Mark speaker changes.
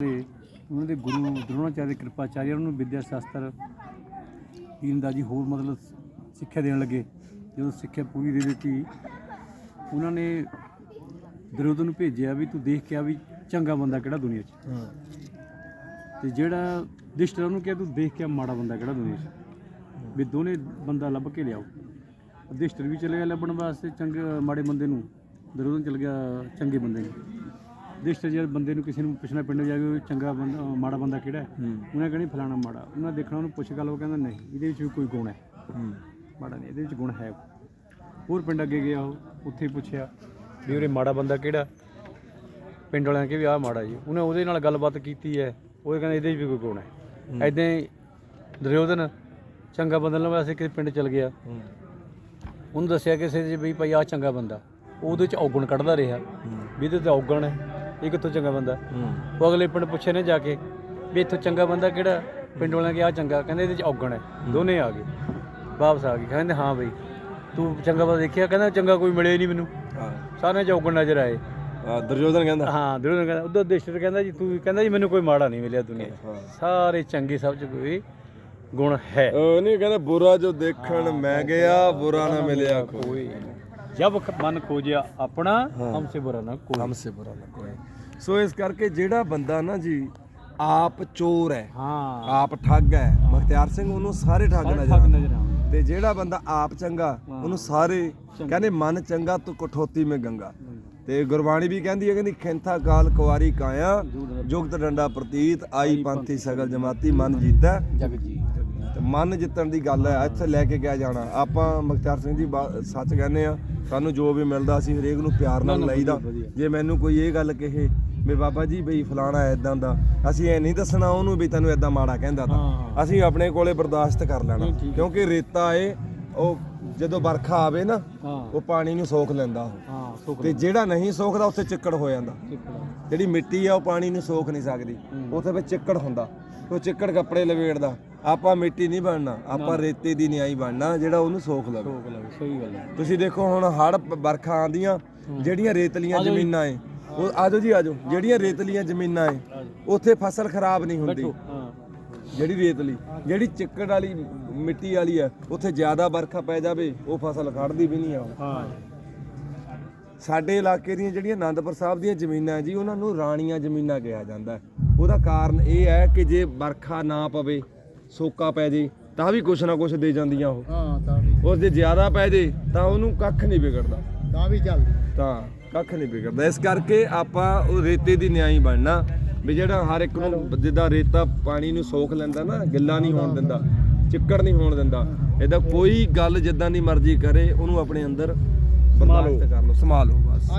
Speaker 1: ਤੇ ਉਹਨਾਂ ਦੇ ਗੁਰੂ ਦਰੋਣਾਚਾਰਿਆ ਕਿਰਪਾਚਾਰਿਆ ਉਹਨਾਂ ਨੂੰ ਵਿਦਿਆ ਸ਼ਾਸਤਰ ਦੀਨਦਾਜੀ ਹੋਰ ਮਤਲਬ ਸਿੱਖਿਆ ਦੇਣ ਲੱਗੇ। ਜਦੋਂ ਸਿੱਖਿਆ ਪੂਰੀ ਦੇ ਦਿੱਤੀ ਉਹਨਾਂ ਨੇ ਦਰੋਦ ਨੂੰ ਭੇਜਿਆ ਵੀ ਤੂੰ ਦੇਖ ਕੇ ਆ ਵੀ ਚੰਗਾ ਬੰਦਾ ਕਿਹੜਾ ਦੁਨੀਆ 'ਚ। ਤੇ ਜਿਹੜਾ ਦਿਸ਼ਟਰ ਉਹਨੂੰ ਕਿਹਾ ਤੂੰ ਦੇਖ ਕੇ ਆ ਮਾੜਾ ਬੰਦਾ ਕਿਹੜਾ ਦੁਨੀਆ 'ਚ? ਵੀ ਦੋਨੇ ਬੰਦਾ ਲੱਭ ਕੇ ਲਿਆਓ। ਦਿਸ਼ਟਰ ਵੀ ਚਲੇ ਗਿਆ ਲੱਭਣ ਵਾਸਤੇ ਚੰਗੇ ਮਾੜੇ ਬੰਦੇ ਨੂੰ। ਦਰੋਦਨ ਚਲ ਗਿਆ ਚੰਗੇ ਬੰਦੇ ਨੂੰ। ਦਿਸ਼ਟਰ ਜਦ ਬੰਦੇ ਨੂੰ ਕਿਸੇ ਨੂੰ ਪੁੱਛਣਾ ਪਿੰਡ ਜਾ ਕੇ ਚੰਗਾ ਬੰਦਾ ਅਹ ਮਾੜਾ ਬੰਦਾ ਕਿਹੜਾ ਹੈ? ਉਹਨੇ ਕਹਿਣੀ ਫਲਾਣਾ ਮਾੜਾ। ਉਹਨਾਂ ਦੇਖਣਾ ਉਹਨੂੰ ਪੁੱਛ ਗੱਲ ਉਹ ਕਹਿੰਦਾ ਨਹੀਂ ਇਹਦੇ ਵਿੱਚ ਵੀ ਕੋਈ ਗੁਣ ਹੈ। ਮਾੜਾ ਨਹੀਂ ਇਹਦੇ ਵਿੱਚ ਗੁਣ ਹੈ ਹੋਰ ਪਿੰਡ ਅੱਗੇ ਗਿਆ ਉਹ ਉੱਥੇ ਪੁੱਛਿਆ। ਵੀ ਉਹਰੇ ਮਾੜਾ ਬੰਦਾ ਕਿਹੜਾ? ਪਿੰਡ ਵਾਲਿਆਂ ਕਿਹਾ ਵੀ ਆਹ ਮਾੜਾ ਜੀ। ਉਹਨੇ ਉਹਦੇ ਨਾਲ ਗੱਲਬਾਤ ਕੀਤੀ ਹੈ। ਉਹ ਕਹਿੰਦਾ ਇਹਦੇ ਵਿੱਚ ਵੀ ਕੋਈ ਗੁਣ ਹੈ। ਐਦਾਂ ਹੀ ਦੁਰਯੋਧਨ ਚੰਗਾ ਬੰਦਾ ਲੱਭਣ ਵਾਸਤੇ ਕਿਸੇ ਪਿੰਡ ਚਲ ਗਿਆ। ਉਹਨੂੰ ਦੱਸਿਆ ਕਿਸੇ ਦੇ ਵੀ ਭਾਈ ਆਹ ਚੰਗਾ ਬੰਦਾ। ਉਹ ਉਹਦੇ ਚ ਔਗਣ ਕੱਢਦਾ ਰਿਹਾ। ਵੀ ਇਹਦੇ ਤੇ ਔਗਣ ਹੈ। ਇਹ ਕਿੱਥੋਂ ਚੰਗਾ ਬੰਦਾ। ਉਹ ਅਗਲੇ ਪਿੰਡ ਪੁੱਛੇ ਨੇ ਜਾ ਕੇ ਵੀ ਇੱਥੋਂ ਚੰਗਾ ਬੰਦਾ ਕਿਹੜਾ? ਪਿੰਡ ਵਾਲਿਆਂ ਕਿ ਆ ਚੰਗਾ। ਕਹਿੰਦੇ ਇਹਦੇ ਚ ਔਗਣ ਹੈ। ਦੋਨੇ ਆ ਗਏ। ਵਾਪਸ ਆ ਗਏ। ਕਹਿੰਦੇ ਹਾਂ ਬਈ। ਤੂੰ ਚੰਗਾ ਬੰਦਾ ਦੇਖਿਆ? ਕਹਿੰਦਾ ਚੰਗਾ ਕੋਈ ਮਿਲਿਆ ਹੀ ਨਹੀਂ ਮੈਨੂੰ।
Speaker 2: ਹਾਂ।
Speaker 1: ਸਾਰਿਆਂ ਚ ਔਗਣ ਨਜ਼ਰ ਆਏ।
Speaker 2: ਆ ਦੁਰਯੋਧਨ ਕਹਿੰਦਾ।
Speaker 1: ਹਾਂ ਦੁਰਯੋਧਨ ਕਹਿੰਦਾ ਉਦੋਂ ਦੇਸ਼ਰ ਕਹਿੰਦਾ ਜੀ ਤੂੰ ਕਹਿੰਦਾ ਜੀ ਮੈਨੂੰ ਕੋਈ ਮਾੜਾ ਨਹੀਂ ਮਿਲਿਆ ਦੁਨੀਆ 'ਚ। ਸਾਰੇ ਚੰਗੇ ਸਭ ਚ ਕੋਈ ਗੁਣ ਹੈ।
Speaker 2: ਉਹ ਨਹੀਂ ਕਹਿੰਦਾ ਬੁਰਾ ਜੋ ਦੇਖਣ ਮੈਂ ਗਿਆ ਬੁਰਾ ਨਾ ਮਿਲਿਆ ਕੋਈ
Speaker 1: ਜਬ ਮਨ ਖੋਜਿਆ ਆਪਣਾ ਹਮਸੇ ਬੁਰਾ ਨਾ ਕੋਈ।
Speaker 2: ਹਮਸੇ ਬੁਰਾ ਨਾ ਕੋਈ। ਸੋ ਇਸ ਕਰਕੇ ਜਿਹੜਾ ਬੰਦਾ ਨਾ ਜੀ ਆਪ ਚੋਰ ਹੈ
Speaker 1: ਹਾਂ।
Speaker 2: ਆਪ ਠੱਗ ਹੈ ਮਖਤਿਆਰ ਸਿੰਘ ਉਹਨੂੰ ਸਾਰੇ ਠੱਗ ਨਜ਼ਰ ਆਉਂਦੇ। ਤੇ ਜਿਹੜਾ ਬੰਦਾ ਆਪ ਚੰਗਾ ਉਹਨੂੰ ਸਾਰੇ ਕਹਿੰਦੇ ਮਨ ਚੰਗਾ ਤੂੰ ਕਠੋਤੀ ਮੇ ਗੰਗਾ। ਤੇ ਗੁਰਬਾਣੀ ਵੀ ਕਹਿੰਦੀ ਹੈ ਕਹਿੰਦੀ ਖੈਂਥਾ ਕਾਲ ਕੁਵਾਰੀ ਕਾਇਆ ਜੁਗਤ ਡੰਡਾ ਪ੍ਰਤੀਤ ਆਈ ਪੰਥੀ ਸਗਲ ਜਮਾਤੀ ਮਨ ਜੀਤਾ।
Speaker 1: ਜਗ ਜੀ
Speaker 2: ਮਨ ਜਿੱਤਣ ਦੀ ਗੱਲ ਹੈ ਇੱਥੇ ਲੈ ਕੇ ਗਿਆ ਜਾਣਾ। ਆਪਾਂ ਮੁਖਤਿਆਰ ਸਿੰਘ ਜੀ ਸੱਚ ਕਹਿੰਦੇ ਆ ਸਾਨੂੰ ਜੋ ਵੀ ਮਿਲਦਾ ਅਸੀਂ ਹਰੇਕ ਨੂੰ ਪਿਆਰ ਨਾਲ ਲਈਦਾ। ਜੇ ਮੈਨੂੰ ਕੋਈ ਇਹ ਗੱਲ ਕਹੇ ਵੀ ਬਾਬਾ ਜੀ ਬਈ ਫਲਾਣਾ ਐਦਾਂ ਦਾ ਅਸੀਂ ਇਹ ਨਹੀਂ ਦੱਸਣਾ ਉਹਨੂੰ ਵੀ ਤੈਨੂੰ ਐਦਾਂ ਮਾੜਾ ਕਹਿੰਦਾ ਤਾਂ ਅਸੀਂ ਆਪਣੇ ਕੋਲੇ ਬਰਦਾਸ਼ਤ ਕਰ ਲੈਣਾ। ਕਿਉਂਕਿ ਰੇਤਾ ਏ ਉਹ ਜਦੋਂ ਵਰਖਾ ਆਵੇ ਨਾ
Speaker 1: ਹਾਂ।
Speaker 2: ਉਹ ਪਾਣੀ ਨੂੰ ਸੋਖ ਲੈਂਦਾ ਉਹ।
Speaker 1: ਹਾਂ
Speaker 2: ਤੇ ਜਿਹੜਾ ਨਹੀਂ ਸੋਖਦਾ ਉੱਥੇ ਚਿੱਕੜ ਹੋ ਜਾਂਦਾ। ਜਿਹੜੀ ਮਿੱਟੀ ਆ ਉਹ ਪਾਣੀ ਨੂੰ ਸੋਖ ਨਹੀਂ ਸਕਦੀ। ਉੱਥੇ ਵਿੱਚ ਚਿੱਕੜ ਹੁੰਦਾ। ਉਹ ਚਿੱਕੜ ਕੱਪੜੇ ਲਵੇੜਦਾ। ਆਪਾਂ ਮਿੱਟੀ ਨਹੀਂ ਬਣਨਾ। ਆਪਾਂ ਰੇਤੇ ਦੀ ਨਿਆਈ ਬਣਨਾ ਜਿਹੜਾ ਉਹਨੂੰ ਸੋਖ ਲਵੇ।
Speaker 1: ਸਹੀ ਗੱਲ ਹੈ।
Speaker 2: ਤੁਸੀਂ ਦੇਖੋ ਹੁਣ ਹੜ ਵਰਖਾ ਆਂਦੀਆਂ ਜਿਹੜੀਆਂ ਰੇਤਲੀਆਂ ਜ਼ਮੀਨਾਂ ਏ ਉਹ ਆਜੋ ਜੀ ਆਜੋ। ਜਿਹੜੀਆਂ ਰੇਤਲੀਆਂ ਜ਼ਮੀਨਾਂ ਏ ਉੱਥੇ ਫਸਲ ਖਰਾਬ ਨਹੀਂ ਹੁੰਦੀ। ਜਿਹੜੀ ਰੇਤਲੀ ਜਿਹੜੀ ਚਿੱਕੜ ਵਾਲੀ ਮਿੱਟੀ ਵਾਲੀ ਆ ਉੱਥੇ ਜ਼ਿਆਦਾ ਵਰਖਾ ਪੈ ਜਾਵੇ ਉਹ ਫਸਲ ਖੜਦੀ ਵੀ ਨਹੀਂ ਆ
Speaker 1: ਹਾਂ।
Speaker 2: ਸਾਡੇ ਇਲਾਕੇ ਦੀਆਂ ਜਿਹੜੀਆਂ ਆਨੰਦਪੁਰ ਸਾਹਿਬ ਦੀਆਂ ਜ਼ਮੀਨਾਂ ਜੀ ਉਹਨਾਂ ਨੂੰ ਰਾਣੀਆਂ ਜ਼ਮੀਨਾਂ ਕਿਹਾ ਜਾਂਦਾ ਹੈ। ਉਹਦਾ ਕਾਰਨ ਇਹ ਹੈ ਕਿ ਜੇ ਵਰਖਾ ਨਾ ਪਵੇ ਸੋਕਾ ਪੈ ਜੇ ਤਾਂ ਵੀ ਕੁਛ ਨਾ ਕੁਛ ਦੇ ਜਾਂਦੀਆਂ ਉਹ।
Speaker 3: ਹਾਂ ਤਾਂ ਵੀ।
Speaker 2: ਜੇ ਜ਼ਿਆਦਾ ਪੈ ਜੇ ਤਾਂ ਉਹਨੂੰ ਕੱਖ ਨਹੀਂ ਵਿਗੜਦਾ।
Speaker 3: ਤਾਂ ਵੀ ਚੱਲਦੀ।
Speaker 2: ਤਾਂ ਕੱਖ ਨਹੀਂ ਵਿਗੜਦਾ। ਇਸ ਕਰਕੇ ਆਪਾਂ ਉਹ ਰੇਤੇ ਦੀ ਨਿਆਈ ਬਣਨਾ ਵੀ ਜਿਹੜਾ ਹਰ ਇੱਕ ਨੂੰ ਜਿੱਦਾਂ ਰੇਤਾ ਪਾਣੀ ਨੂੰ ਸੋਖ ਲੈਂਦਾ ਨਾ ਗਿੱਲਾ ਨਹੀਂ ਹੋਣ ਦਿੰਦਾ ਚਿੱਕੜ ਨਹੀਂ ਹੋਣ ਦਿੰਦਾ। ਇਹਦਾ ਕੋਈ ਗੱਲ ਜਿੱਦਾਂ ਦੀ ਮਰਜ਼ੀ ਕਰੇ ਉਹਨੂੰ ਆਪਣੇ ਅੰਦਰ ਬਰਦਾਸ਼ਤ ਕਰ ਲਓ ਸੰਭਾਲੋ ਬਸ।